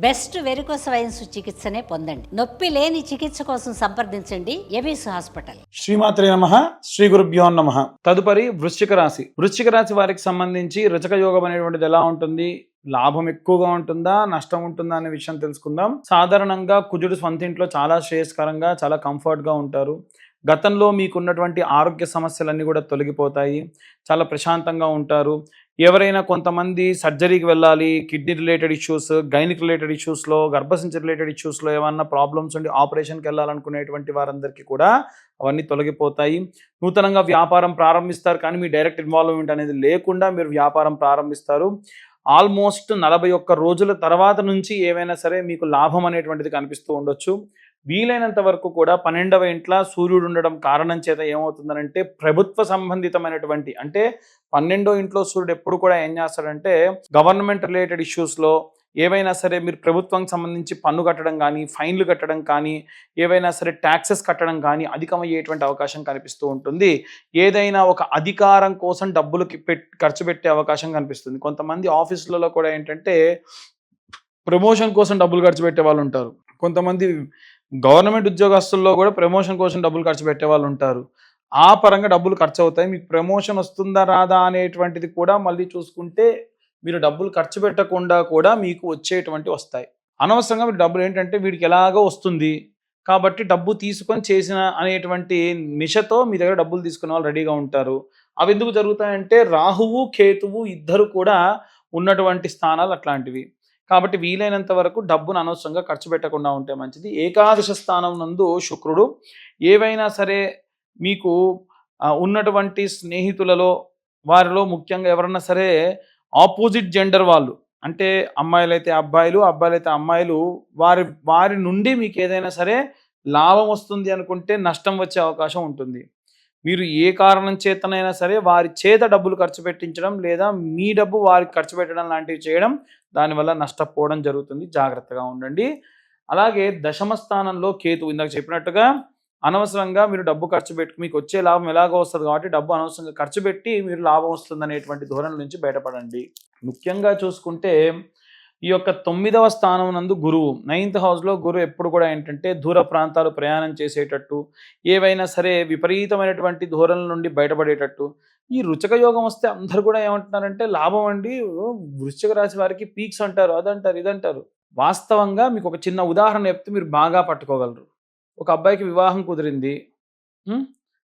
Best varicose wines చికిత్సనే పొందండి. నొప్పి లేని చికిత్స కోసం సంప్రదించండి. ఎబిస్ హాస్పిటల్. శ్రీమాత్రే నమ. శ్రీ గురుభ్యో నమ. తదుపరి వృశ్చిక రాశి. వృశ్చిక రాశి వారికి సంబంధించి రుచక యోగం అనేటువంటిది ఎలా ఉంటుంది? లాభం ఎక్కువగా ఉంటుందా? నష్టం ఉంటుందా అనే విషయం తెలుసుకుందాం. సాధారణంగా కుజుడు సొంత ఇంట్లో చాలా శ్రేయస్కరంగా చాలా కంఫర్ట్గా ఉంటారు. గతంలో మీకున్నటువంటి ఆరోగ్య సమస్యలన్నీ కూడా తొలగిపోతాయి. చాలా ప్రశాంతంగా ఉంటారు. ఎవరైనా కొంతమంది సర్జరీకి వెళ్ళాలి kidney related issues gynaec related ఇష్యూస్లో గర్భసంచి రిలేటెడ్ ఇష్యూస్లో ఏమన్నా ప్రాబ్లమ్స్ ఉండి ఆపరేషన్కి వెళ్ళాలనుకునేటువంటి వారందరికీ కూడా అవన్నీ తొలగిపోతాయి. నూతనంగా వ్యాపారం ప్రారంభిస్తారు కానీ మీ డైరెక్ట్ ఇన్వాల్వ్మెంట్ అనేది లేకుండా మీరు వ్యాపారం ప్రారంభిస్తారు. ఆల్మోస్ట్ నలభై ఒక్క రోజుల తర్వాత నుంచి ఏమైనా సరే మీకు లాభం అనేటువంటిది కనిపిస్తూ ఉండొచ్చు. వీలైనంత వరకు కూడా పన్నెండవ ఇంట్లో సూర్యుడు ఉండడం కారణం చేత ఏమవుతుందనంటే ప్రభుత్వ సంబంధితమైనటువంటి అంటే పన్నెండో ఇంట్లో సూర్యుడు ఎప్పుడు కూడా ఏం చేస్తాడంటే గవర్నమెంట్ రిలేటెడ్ ఇష్యూస్లో ఏవైనా సరే మీరు ప్రభుత్వానికి సంబంధించి పన్ను కట్టడం కానీ ఫైన్లు కట్టడం కానీ ఏవైనా సరే ట్యాక్సెస్ కట్టడం కానీ అధికమయ్యేటువంటి అవకాశం కనిపిస్తూ ఉంటుంది. ఏదైనా ఒక అధికారం కోసం డబ్బులకి ఖర్చు పెట్టే అవకాశం కనిపిస్తుంది. కొంతమంది ఆఫీసులలో కూడా ఏంటంటే ప్రమోషన్ కోసం డబ్బులు ఖర్చు పెట్టే వాళ్ళు ఉంటారు కొంతమంది గవర్నమెంట్ ఉద్యోగస్తుల్లో కూడా ప్రమోషన్ కోసం డబ్బులు ఖర్చు పెట్టే వాళ్ళు ఉంటారు. ఆ పరంగా డబ్బులు ఖర్చు అవుతాయి. మీకు ప్రమోషన్ వస్తుందా రాదా అనేటువంటిది కూడా మళ్ళీ చూసుకుంటే మీరు డబ్బులు ఖర్చు పెట్టకుండా కూడా మీకు వచ్చేటువంటి వస్తాయి. అనవసరంగా మీరు డబ్బులు ఏంటంటే వీడికి ఎలాగో వస్తుంది. కాబట్టి డబ్బు తీసుకొని చేసిన అనేటువంటి మిషతో మీ దగ్గర డబ్బులు తీసుకునే వాళ్ళు రెడీగా ఉంటారు. అవి ఎందుకు జరుగుతాయంటే రాహువు కేతువు ఇద్దరు కూడా ఉన్నటువంటి స్థానాలు అట్లాంటివి. కాబట్టి వీలైనంత వరకు డబ్బును అనవసరంగా ఖర్చు పెట్టకుండా ఉంటే మంచిది. ఏకాదశ స్థానం నందు శుక్రుడు ఏవైనా సరే మీకు ఉన్నటువంటి స్నేహితులలో వారిలో ముఖ్యంగా ఎవరన్నా సరే ఆపోజిట్ జెండర్ వాళ్ళు అంటే అమ్మాయిలైతే అబ్బాయిలు అబ్బాయిలైతే అమ్మాయిలు వారి వారి నుండి మీకు ఏదైనా సరే లాభం వస్తుంది అనుకుంటే నష్టం వచ్చే అవకాశం ఉంటుంది. మీరు ఏ కారణం చేతనైనా సరే వారి చేత డబ్బులు ఖర్చు పెట్టించడం లేదా మీ డబ్బు వారికి ఖర్చు పెట్టడం లాంటివి చేయడం దానివల్ల నష్టపోవడం జరుగుతుంది. జాగ్రత్తగా ఉండండి. అలాగే దశమ స్థానంలో కేతు ఇందాక చెప్పినట్టుగా అనవసరంగా మీరు డబ్బు ఖర్చు పెట్టి మీకు వచ్చే లాభం ఎలాగో వస్తుంది కాబట్టి డబ్బు అనవసరంగా ఖర్చు పెట్టి మీరు లాభం వస్తుంది అనేటువంటి ధోరణి నుంచి బయటపడండి. ముఖ్యంగా చూసుకుంటే ఈ యొక్క తొమ్మిదవ స్థానం నందు గురువు నైన్త్ హౌస్లో గురువు ఎప్పుడు కూడా ఏంటంటే దూర ప్రాంతాలు ప్రయాణం చేసేటట్టు ఏవైనా సరే విపరీతమైనటువంటి ధోరణుల నుండి బయటపడేటట్టు ఈ రుచక యోగం వస్తే అందరు కూడా ఏమంటున్నారంటే లాభం అండి వృశ్చిక రాశి వారికి పీక్స్ అంటారు అదంటారు ఇదంటారు. వాస్తవంగా మీకు ఒక చిన్న ఉదాహరణ చెప్తే మీరు బాగా పట్టుకోగలరు. ఒక అబ్బాయికి వివాహం కుదిరింది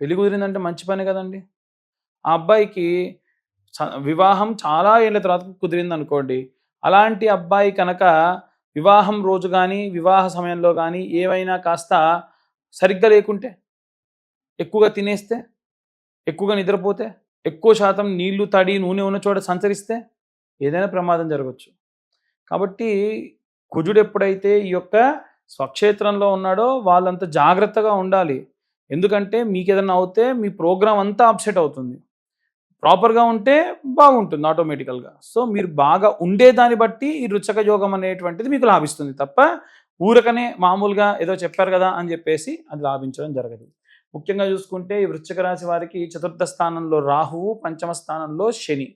పెళ్ళి కుదిరిందంటే మంచి పని కదండి. ఆ అబ్బాయికి వివాహం చాలా ఏళ్ళ తర్వాత కుదిరింది అనుకోండి అలాంటి అబ్బాయి కనుక వివాహం రోజు కానీ వివాహ సమయంలో కానీ ఏవైనా కాస్త సరిగ్గా లేకుంటే ఎక్కువగా తినేస్తే ఎక్కువగా నిద్రపోతే ఎక్కువ శాతం నీళ్ళు తడి నూనె ఉన్న చోట సంచరిస్తే ఏదైనా ప్రమాదం జరగచ్చు. కాబట్టి కుజుడు ఎప్పుడైతే ఈ యొక్క స్వక్షేత్రంలో ఉన్నాడో వాళ్ళంత జాగ్రత్తగా ఉండాలి. ఎందుకంటే మీకు ఏదైనా అవుతే మీ ప్రోగ్రాం అంతా అప్సెట్ అవుతుంది. ప్రాపర్గా ఉంటే బాగుంటుంది ఆటోమేటికల్గా. సో మీరు బాగా ఉండేదాన్ని బట్టి ఈ రుచక యోగం అనేటువంటిది మీకు లాభిస్తుంది తప్ప ఊరకనే మామూలుగా ఏదో చెప్పారు కదా అని చెప్పేసి అది లాభించడం జరగదు. ముఖ్యంగా చూసుకుంటే ఈ వృశ్చిక రాశి వారికి చతుర్థ స్థానంలో రాహువు పంచమ స్థానంలో శని.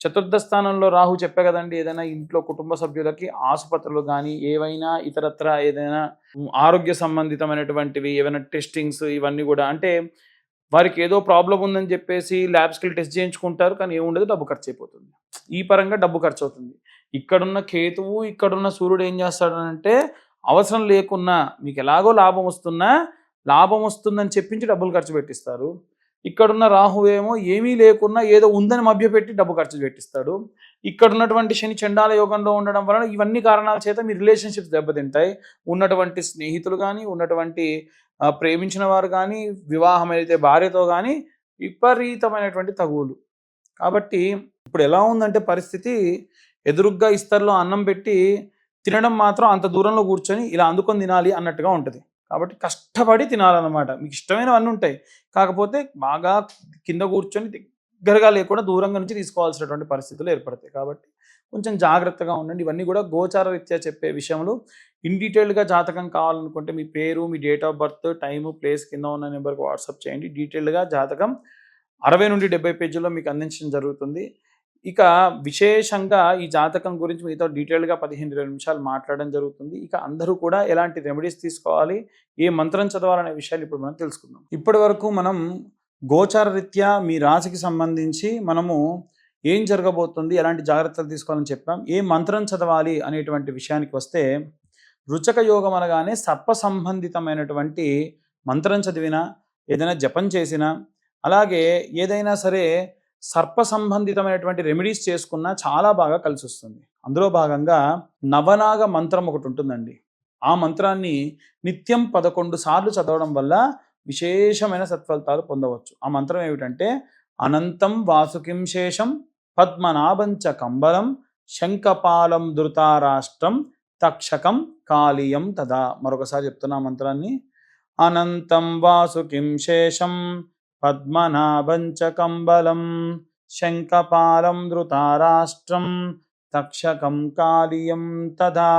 చతుర్థ స్థానంలో రాహు చెప్పే కదండి ఏదైనా ఇంట్లో కుటుంబ సభ్యులకి ఆసుపత్రులు కానీ ఏవైనా ఇతరత్ర ఏదైనా ఆరోగ్య సంబంధితమైనటువంటివి ఏవైనా టెస్టింగ్స్ ఇవన్నీ కూడా అంటే వారికి ఏదో ప్రాబ్లం ఉందని చెప్పేసి ల్యాబ్స్కి వెళ్ళి టెస్ట్ చేయించుకుంటారు కానీ ఏముండదు డబ్బు ఖర్చు అయిపోతుంది ఈ పరంగా డబ్బు ఖర్చు అవుతుంది ఇక్కడున్న కేతువు ఇక్కడున్న సూర్యుడు ఏం చేస్తాడంటే అవసరం లేకున్నా మీకు ఎలాగో లాభం వస్తున్నా లాభం వస్తుందని చెప్పించి డబ్బులు ఖర్చు పెట్టిస్తారు. ఇక్కడున్న రాహు ఏమో ఏమీ లేకున్నా ఏదో ఉందని మభ్యపెట్టి డబ్బు ఖర్చు పెట్టిస్తాడు. ఇక్కడ ఉన్నటువంటి శని చండాల యోగంలో ఉండడం వలన ఇవన్నీ కారణాల చేత మీ రిలేషన్షిప్స్ దెబ్బతింటాయి. ఉన్నటువంటి స్నేహితులు కానీ ఉన్నటువంటి ప్రేమించిన వారు కానీ వివాహం అయితే భార్యతో కానీ విపరీతమైనటువంటి తగువులు. కాబట్టి ఇప్పుడు ఎలా ఉందంటే పరిస్థితి ఎదురుగ్గా ఇస్తర్లో అన్నం పెట్టి తినడం మాత్రం అంత దూరంలో కూర్చొని ఇలా అందుకొని తినాలి అన్నట్టుగా ఉంటుంది. కాబట్టి కష్టపడి తినాలన్నమాట. మీకు ఇష్టమైనవన్నీ ఉంటాయి. కాకపోతే బాగా కింద కూర్చొని దగ్గరగా లేకుండా దూరంగా నుంచి తీసుకోవాల్సినటువంటి పరిస్థితులు ఏర్పడతాయి. కాబట్టి కొంచెం జాగ్రత్తగా ఉండండి. ఇవన్నీ కూడా గోచార రీత్యా చెప్పే విషయంలో ఇన్ డీటెయిల్గా జాతకం కావాలనుకుంటే మీ పేరు మీ date of birth time place కింద ఉన్న నెంబర్కి వాట్సాప్ చేయండి. డీటెయిల్గా జాతకం అరవై నుండి డెబ్బై పేజీల్లో మీకు అందించడం జరుగుతుంది. ఇక విశేషంగా ఈ జాతకం గురించి మీతో డీటెయిల్గా పదిహేను ఇరవై నిమిషాలు మాట్లాడడం జరుగుతుంది. ఇక అందరూ కూడా ఎలాంటి రెమెడీస్ తీసుకోవాలి ఏ మంత్రం చదవాలనే విషయాలు ఇప్పుడు మనం తెలుసుకుందాం. ఇప్పటి వరకు మనం గోచార రీత్యా మీ రాశికి సంబంధించి మనము ఏం జరగబోతుంది? ఎలాంటి జాగ్రత్తలు తీసుకోవాలని చెప్పాం. ఏ మంత్రం చదవాలి అనేటువంటి విషయానికి వస్తే రుచక యోగం అనగానే సర్ప సంబంధితమైనటువంటి మంత్రం చదివినా ఏదైనా జపం చేసినా అలాగే ఏదైనా సరే సర్ప సంబంధితమైనటువంటి రెమెడీస్ చేసుకున్నా చాలా బాగా కలిసి వస్తుంది అందులో భాగంగా నవనాగ మంత్రం ఒకటి ఉంటుందండి. ఆ మంత్రాన్ని నిత్యం పదకొండు సార్లు చదవడం వల్ల విశేషమైన సత్ఫలితాలు పొందవచ్చు. ఆ మంత్రం ఏమిటంటే అనంతం వాసుకిం శేషం పద్మనాభంచ కంబలం శంఖపాలం ధృతారాష్ట్రం తక్షకం కాళీయం తదా. మరొకసారి చెప్తున్నా మంత్రాన్ని. అనంతం వాసుకిం శేషం పద్మనాభంచ కంబలం శంఖపాలం ధృతారాష్ట్రం తక్షకం కాళీయం తదా.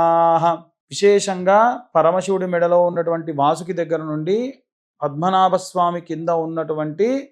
విశేషంగా పరమశివుడి మెడలో ఉన్నటువంటి వాసుకి దగ్గర నుండి పద్మనాభస్వామి కింద ఉన్నటువంటి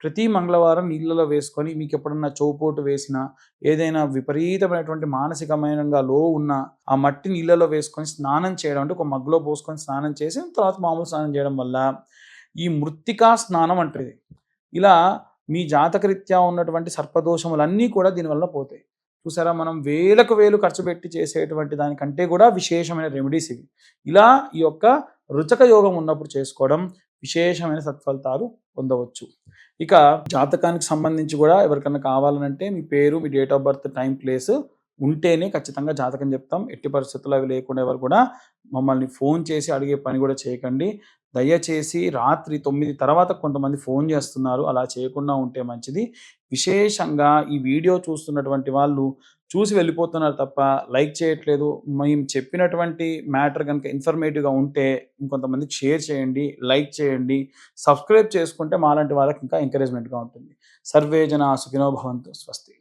ప్రతి మంగళవారం నీళ్ళలో వేసుకొని మీకు ఎప్పుడన్నా చౌపోటు వేసినా ఏదైనా విపరీతమైనటువంటి మానసికమైనగా లో ఉన్న ఆ మట్టి నీళ్ళలో వేసుకొని స్నానం చేయడం అంటే ఒక మగ్గులో పోసుకొని స్నానం చేసి తర్వాత మామూలు స్నానం చేయడం వల్ల ఈ మృత్తికా స్నానం అంటది. ఇలా మీ జాతకరీత్యా ఉన్నటువంటి సర్పదోషములన్నీ కూడా దీనివల్ల పోతాయి. చూసారా? మనం వేలకు వేలు ఖర్చు పెట్టి చేసేటువంటి దానికంటే కూడా విశేషమైన రెమెడీస్ ఇవి. ఇలా ఈ యొక్క రుచక యోగం ఉన్నప్పుడు చేసుకోవడం విశేషమైన సత్ఫలితాలు పొందవచ్చు. ఇక జాతకానికి సంబంధించి కూడా ఎవరికైనా కావాలనంటే మీ పేరు మీ date of birth time place ఉంటేనే ఖచ్చితంగా జాతకం చెప్తాం. ఎట్టి పరిస్థితులు అవి లేకుండా ఎవరు కూడా మమ్మల్ని ఫోన్ చేసి అడిగే పని కూడా చేయకండి. దయచేసి రాత్రి తొమ్మిది తర్వాత కొంతమంది ఫోన్ చేస్తున్నారు. అలా చేయకుండా ఉంటే మంచిది. విశేషంగా ఈ వీడియో చూస్తున్నటువంటి వాళ్ళు చూసి వెళ్ళిపోతున్నారు తప్ప లైక్ చేయట్లేదు. మేము చెప్పినటువంటి మ్యాటర్ కనుక ఇన్ఫర్మేటివ్గా ఉంటే ఇంకొంతమందికి షేర్ చేయండి లైక్ చేయండి సబ్స్క్రైబ్ చేసుకుంటే మాలాంటి వాళ్ళకి ఇంకా ఎంకరేజ్మెంట్గా ఉంటుంది. సర్వే జన సుఖినో భవంతు. స్వస్తి.